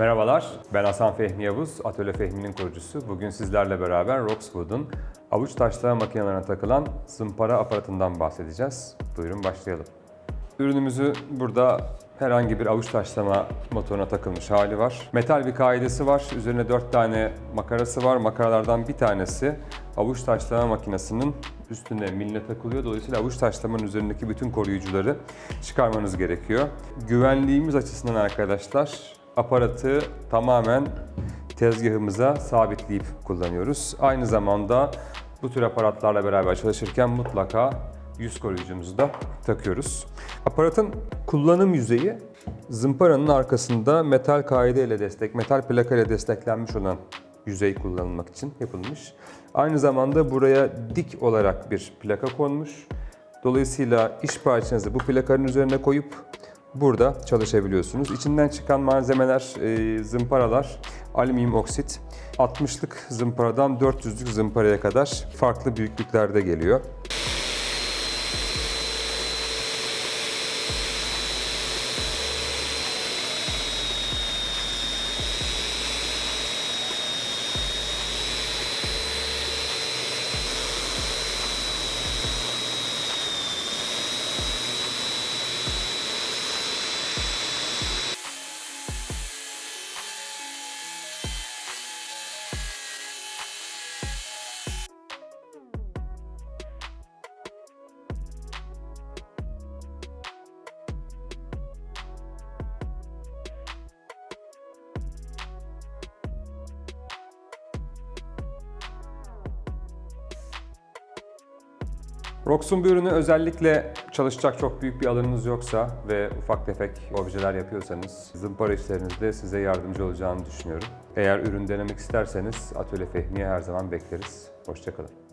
Merhabalar, ben Hasan Fehmi Yavuz, Atölye Fehmi'nin kurucusu. Bugün sizlerle beraber Roxwood'un avuç taşlama makinelerine takılan zımpara aparatından bahsedeceğiz. Buyurun başlayalım. Ürünümüzü burada herhangi bir avuç taşlama motoruna takılmış hali var. Metal bir kaidesi var. Üzerine 4 tane makarası var. Makaralardan bir tanesi avuç taşlama makinesinin üstüne miline takılıyor. Dolayısıyla avuç taşlamanın üzerindeki bütün koruyucuları çıkarmanız gerekiyor. Güvenliğimiz açısından arkadaşlar aparatı tamamen tezgahımıza sabitleyip kullanıyoruz. Aynı zamanda bu tür aparatlarla beraber çalışırken mutlaka yüz koruyucumuzu da takıyoruz. Aparatın kullanım yüzeyi zımparanın arkasında metal kaide ile destek, metal plaka ile desteklenmiş olan yüzey kullanılmak için yapılmış. Aynı zamanda buraya dik olarak bir plaka konmuş. Dolayısıyla iş parçanızı bu plakanın üzerine koyup burada çalışabiliyorsunuz. İçinden çıkan malzemeler, e, zımparalar, alüminyum oksit. 60'lık zımparadan 400'lük zımparaya kadar farklı büyüklüklerde geliyor. Rox'un bir ürünü özellikle çalışacak çok büyük bir alanınız yoksa ve ufak tefek objeler yapıyorsanız zımpara işlerinizde size yardımcı olacağını düşünüyorum. Eğer ürün denemek isterseniz Atölye Fehmi'ye her zaman bekleriz. Hoşçakalın.